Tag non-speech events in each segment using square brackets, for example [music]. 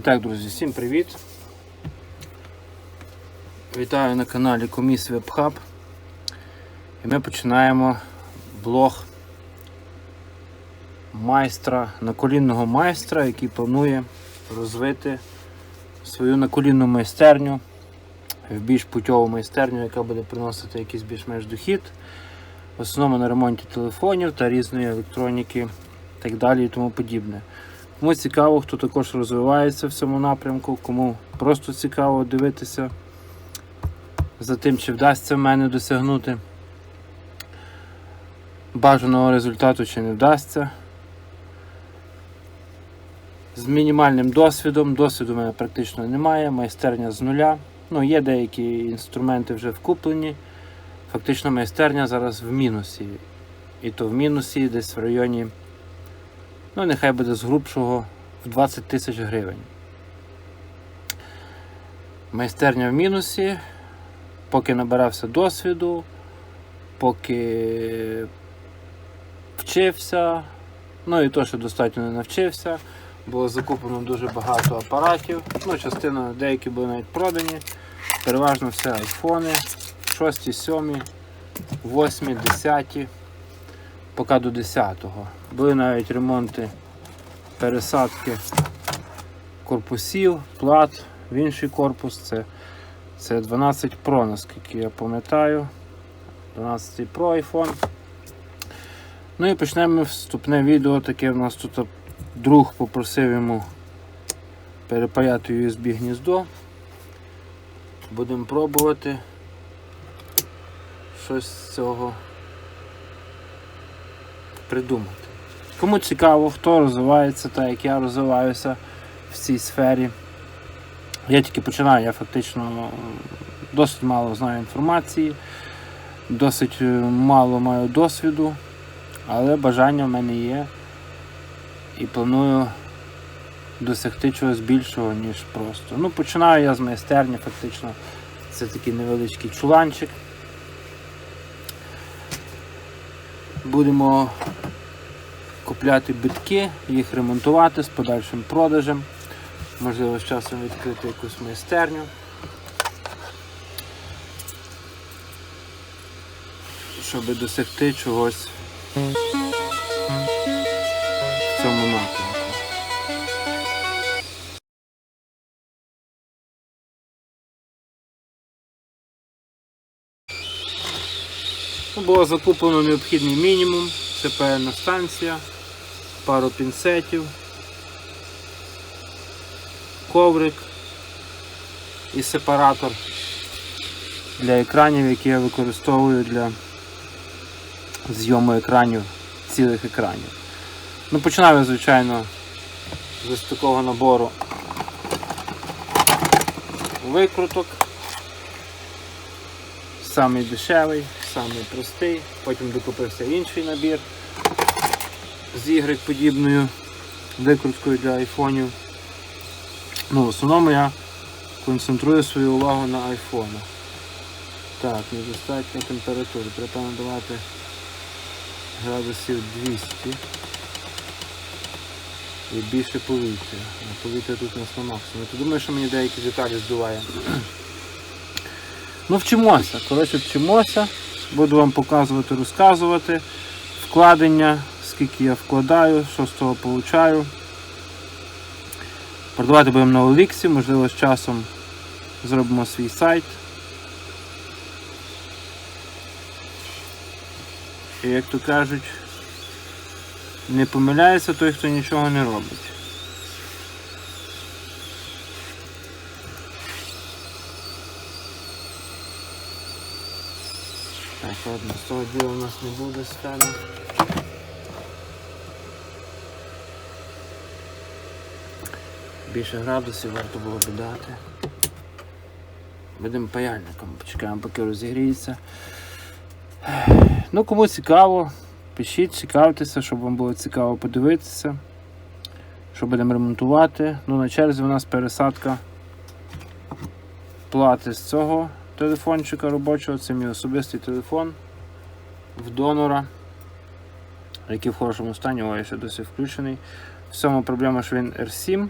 І так, друзі, всім привіт! Вітаю на каналі Коміс Вебхаб. І ми починаємо блог майстра, наколінного майстра, який планує розвити свою наколінну майстерню в більш путьову майстерню, яка буде приносити якийсь більш-менш дохід. В основному на ремонті телефонів та різної електроніки, так далі і тому подібне. Кому цікаво, хто також розвивається в цьому напрямку, кому просто цікаво дивитися за тим, чи вдасться в мене досягнути бажаного результату, чи не вдасться. З мінімальним досвідом, досвіду в мене практично немає, майстерня з нуля. Ну, є деякі інструменти вже вкуплені. Фактично майстерня зараз в мінусі. І то в мінусі десь в районі ну нехай буде з грубшого в 20 тисяч гривень. Майстерня в мінусі, поки набирався досвіду, поки вчився, ну і то, що достатньо не навчився, було закуплено дуже багато апаратів, ну, частина, деякі були навіть продані, переважно все айфони, 6, 7, 8, 10 поки до 10-го. Були навіть ремонти пересадки корпусів, плат в інший корпус. Це, це 12 Pro, наскільки я пам'ятаю. 12 Pro iPhone. Ну і почнемо вступне відео. Таке в нас тут друг попросив йому перепаяти USB гніздо. Будемо пробувати щось з цього придумати. Кому цікаво, хто розвивається, так як я розвиваюся в цій сфері. Я тільки починаю, я фактично досить мало знаю інформації, досить е, мало маю досвіду, але бажання в мене є і планую досягти чогось більшого, ніж просто. Ну, починаю я з майстерні, фактично. Це такий невеличкий чуланчик. Будемо купляти битки, їх ремонтувати з подальшим продажем. Можливо, з часом відкрити якусь майстерню. Щоб досягти чогось в цьому напрямку. Було закуплено необхідний мінімум. Це певна станція, пару пінцетів, коврик і сепаратор для екранів, які я використовую для зйому екранів, цілих екранів. Ну, Починаю, звичайно, з ось такого набору викруток. Самий дешевий, самий простий, потім докупився інший набір з Y подібною викруткою для айфонів. Ну, В основному я концентрую свою увагу на айфонах. Так, недостатня температура. Треба надавати градусів 200 і більше повітря. А повітря тут у нас на максимум. Я думаю, що мені деякі деталі здуває. Ну, вчимося. Коротше, вчимося. Буду вам показувати, розказувати вкладення, скільки я вкладаю, що з того получаю. Продавати будемо на Оліксі, можливо, з часом зробимо свій сайт. І як то кажуть, не помиляється той, хто нічого не робить. Так, ладно, з того діла у нас не буде сфери. Більше градусів варто було б дати. Будемо паяльником, почекаємо, поки розігріється. Ну, кому цікаво, пишіть, цікавтеся, щоб вам було цікаво подивитися. Що будемо ремонтувати. Ну, на черзі у нас пересадка плати з цього телефончика робочого, це мій особистий телефон в донора, який в хорошому стані, о, я ще досі включений. В цьому проблема, що він R7.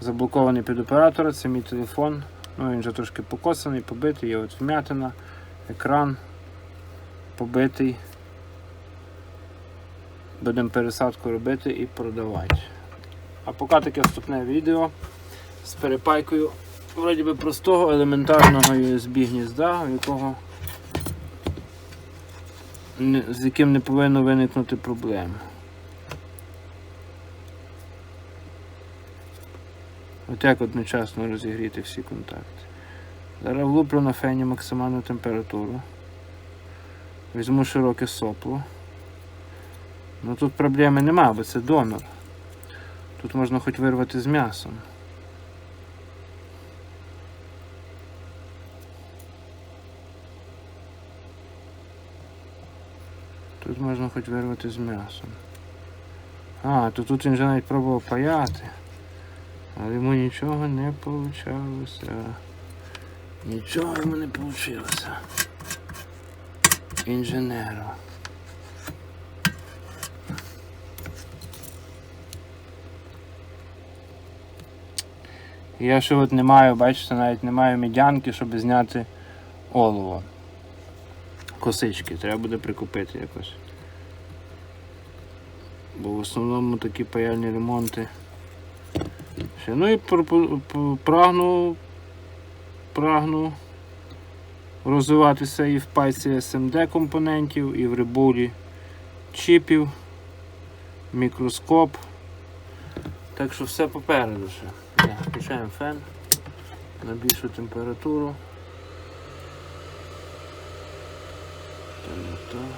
Заблокований під оператора, це мій телефон. Ну, він вже трошки покосаний, побитий, є от вмятина, екран побитий. Будемо пересадку робити і продавати. А поки таке вступне відео з перепайкою вроді би простого елементарного USB гнізда, у якого з яким не повинно виникнути проблем. От як одночасно розігріти всі контакти. Зараз влуплю на фені максимальну температуру. Візьму широке сопло. Ну тут проблеми нема, бо це донор. Тут можна хоч вирвати з м'ясом. Тут можна хоч вирвати з м'ясом. А, то тут він вже навіть пробував паяти. Але йому нічого не вийшло. Нічого йому не вийшло. Інженеру. Я ще от не маю, бачите, навіть не маю медянки, щоб зняти олово. Косички, треба буде прикупити якось. Бо в основному такі паяльні ремонти. Ну і прагну, прагну розвиватися і в пайці SMD компонентів, і в рибулі чіпів, мікроскоп. Так що все попереду ще. Включаємо фен на більшу температуру. Темнота.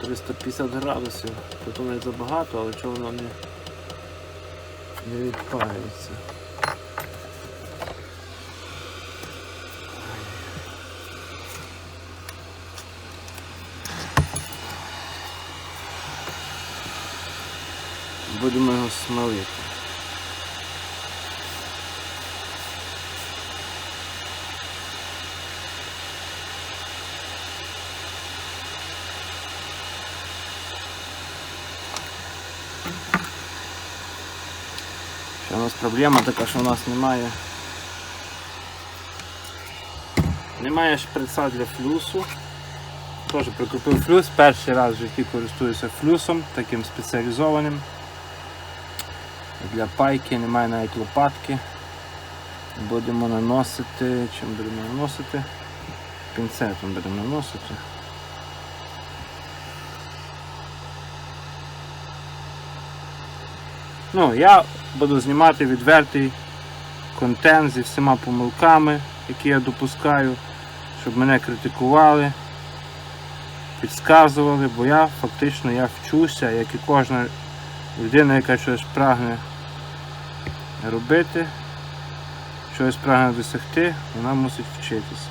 350 градусів. Тут не забагато, але чого воно не, не відпається. Будемо його смалити. Ще у нас проблема така, що у нас немає. Немає шприца для флюсу. Теж прикупив флюс, перший раз в житті користуюся флюсом, таким спеціалізованим. Для пайки немає навіть лопатки. Будемо наносити. Чим будемо наносити? Пінцетом будемо наносити. Ну, я буду знімати відвертий контент зі всіма помилками, які я допускаю, щоб мене критикували, підказували, бо я фактично я вчуся, як і кожна людина, яка щось прагне робити, щось прагне досягти, вона мусить вчитися.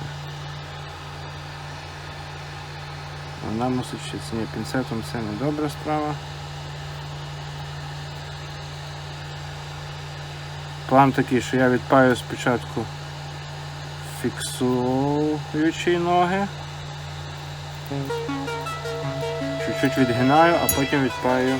Вона мусить вчитися. Ні, пінцетом це не добра справа. План такий, що я відпаю спочатку фіксуючі ноги. Чуть-чуть відгинаю, а потім відпаю.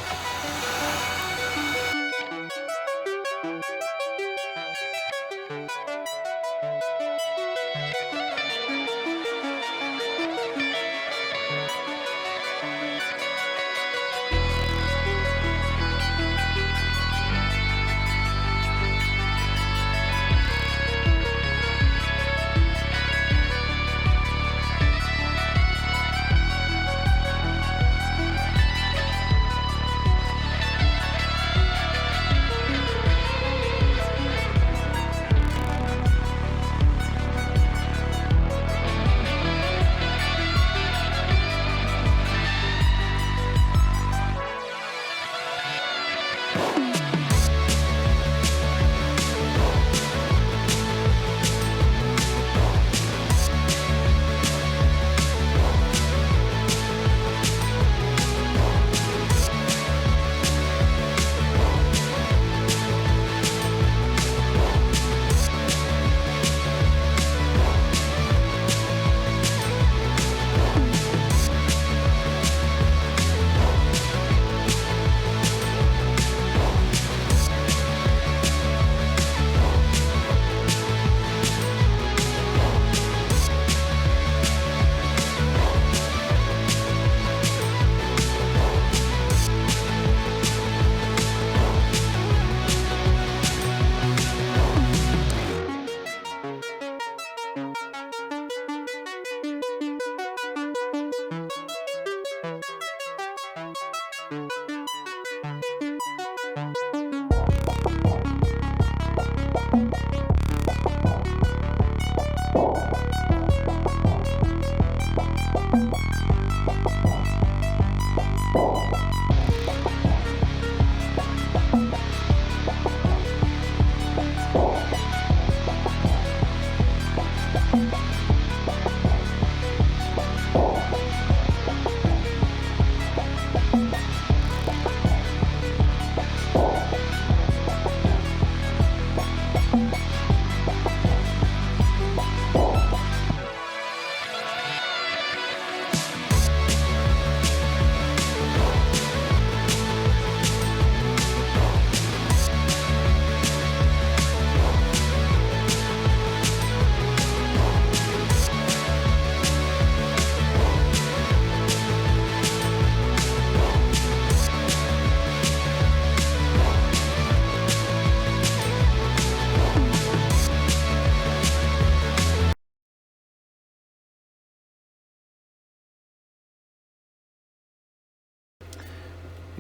Thank you.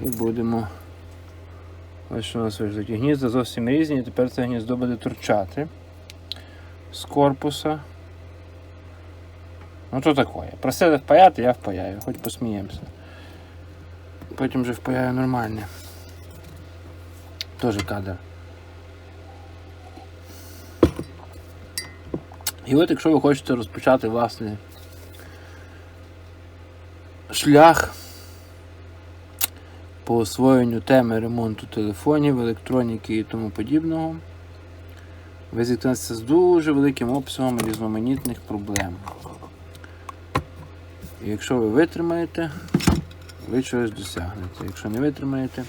І будемо. Ось що у нас вийшло. Гнізда зовсім різні, тепер це гніздо буде торчати з корпуса. Ну то таке. Просили впаяти, я впаяю, хоч посміємося. Потім вже впаяю нормальне. Теж кадр. І от якщо ви хочете розпочати власний шлях по освоєнню теми ремонту телефонів, електроніки і тому подібного, ви зіткнетеся з дуже великим обсягом різноманітних проблем. І якщо ви витримаєте, ви чогось досягнете. Якщо не витримаєте,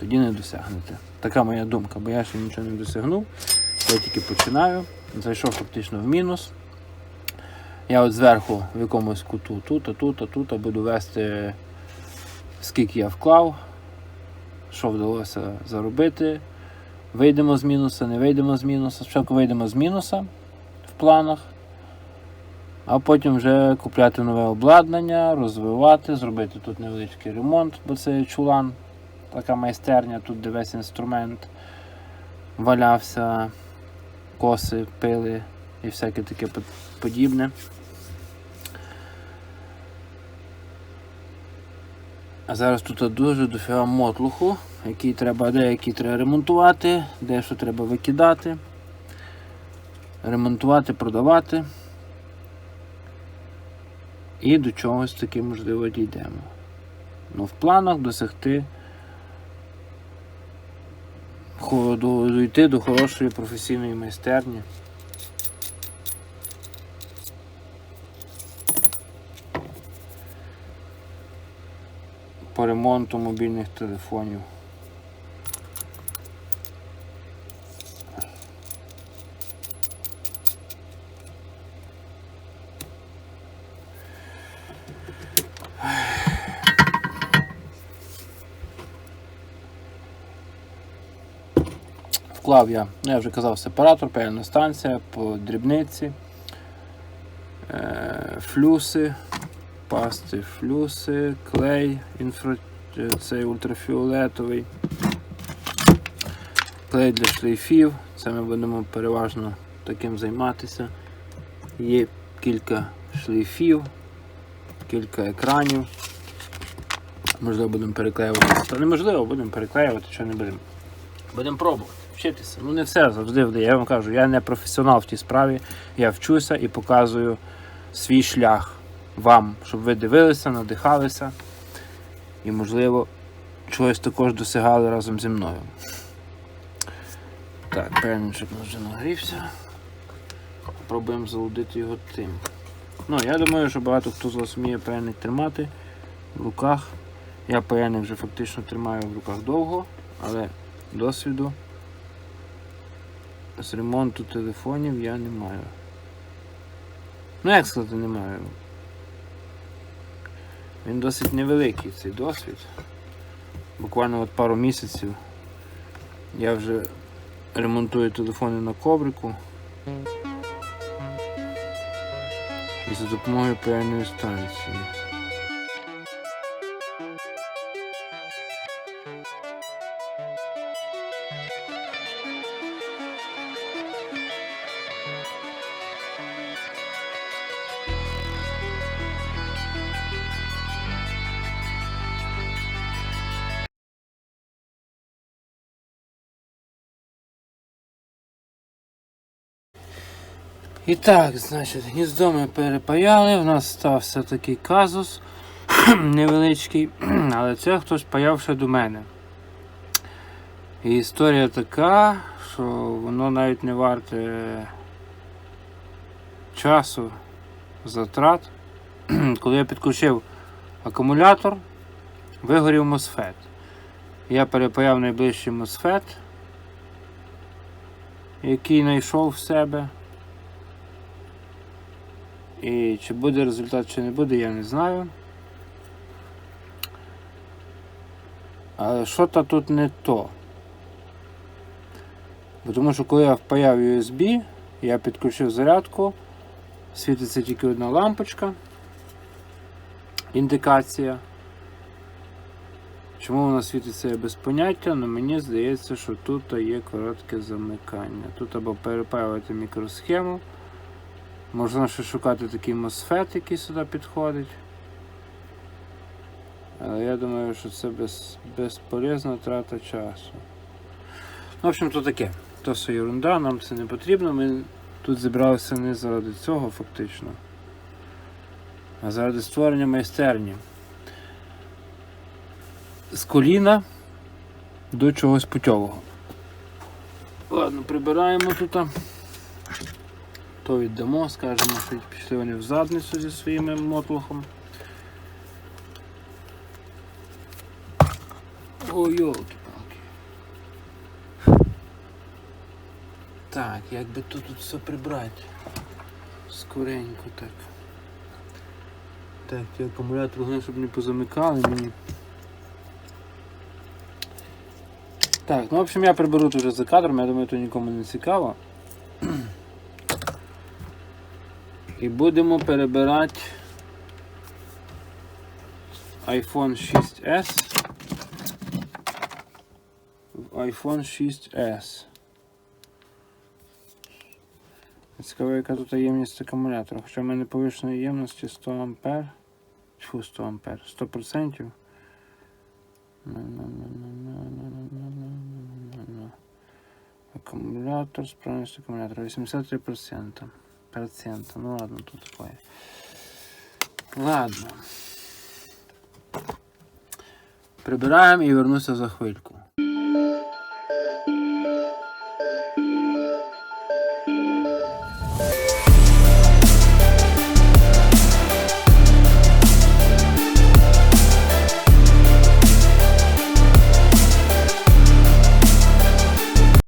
тоді не досягнете. Така моя думка, бо я ще нічого не досягнув. Я тільки починаю. Зайшов фактично в мінус. Я от зверху в якомусь куту тут, а тут, а тут а буду вести, скільки я вклав, що вдалося заробити. Вийдемо з мінуса, не вийдемо з мінуса. Спочатку вийдемо з мінуса в планах, а потім вже купляти нове обладнання, розвивати, зробити тут невеличкий ремонт, бо це чулан, така майстерня, тут де весь інструмент валявся, коси, пили і всяке таке подібне. А зараз тут дуже дофіга мотлуху, який треба, деякий треба ремонтувати, дещо треба викидати, ремонтувати, продавати. І до чогось таки можливо дійдемо. Ну, в планах досягти дійти до хорошої професійної майстерні. По ремонту мобільних телефонів. Вклав я, ну я вже казав, сепаратор, певна станція по дрібниці, е, флюси, пасти, флюси, клей, інфра, е, цей ультрафіолетовий, клей для шлейфів. Це ми будемо переважно таким займатися. Є кілька шлейфів, кілька екранів. Можливо, будемо переклеювати. Та неможливо, будемо переклеювати, що не будемо. Будемо пробувати, вчитися. Ну не все завжди вдає. Я вам кажу, я не професіонал в тій справі. Я вчуся і показую свій шлях вам, щоб ви дивилися, надихалися і, можливо, чогось також досягали разом зі мною. Так, нас вже нагрівся. Пробуємо залудити його тим. Ну, я думаю, що багато хто з вас вміє паяльник тримати в руках. Я паяльник вже фактично тримаю в руках довго, але досвіду з ремонту телефонів я не маю. Ну як сказати, не маю. Він досить невеликий цей досвід. Буквально от пару місяців я вже ремонтую телефони на коврику. І за допомогою певної станції. І так, значить, гніздо ми перепаяли, в нас стався такий казус [clears throat] невеличкий, [clears throat] але це хтось паяв ще до мене. І історія така, що воно навіть не варте часу, затрат. [clears throat] Коли я підключив акумулятор, вигорів мосфет. Я перепаяв найближчий мосфет, який знайшов в себе. І чи буде результат, чи не буде, я не знаю. Але що то тут не то. Бо Тому що коли я впаяв USB, я підключив зарядку, світиться тільки одна лампочка, індикація. Чому вона світиться я без поняття, але мені здається, що тут є коротке замикання. Тут або перепаювати мікросхему. Можна ще шукати такий MOSFET, який сюди підходить. Але я думаю, що це без, безполезна трата часу. Ну, в общем, то таке. То все ерунда, нам це не потрібно. Ми тут зібралися не заради цього фактично, а заради створення майстерні. З коліна до чогось путьового. Ладно, прибираємо тут. То віддамо, скажемо, що пішли вони в задницю зі своїм мотлохом. Ой, йолки-палки. Так, як би тут, все прибрати. Скоренько так. Так, ті акумулятор головне, щоб не позамикали мені. Так, ну в общем я приберу тут вже за кадром, я думаю, то нікому не цікаво. І будемо перебирати iPhone 6S в iPhone 6S. Цікаво, яка тут ємність акумулятора. Хоча в мене повищеної ємності 100 А. Фу, 100 А, 100%. Акумулятор, справність акумулятора 83%. Процента. Ну ладно, тут такое. Ладно. Прибираємо і вернуся за хвильку.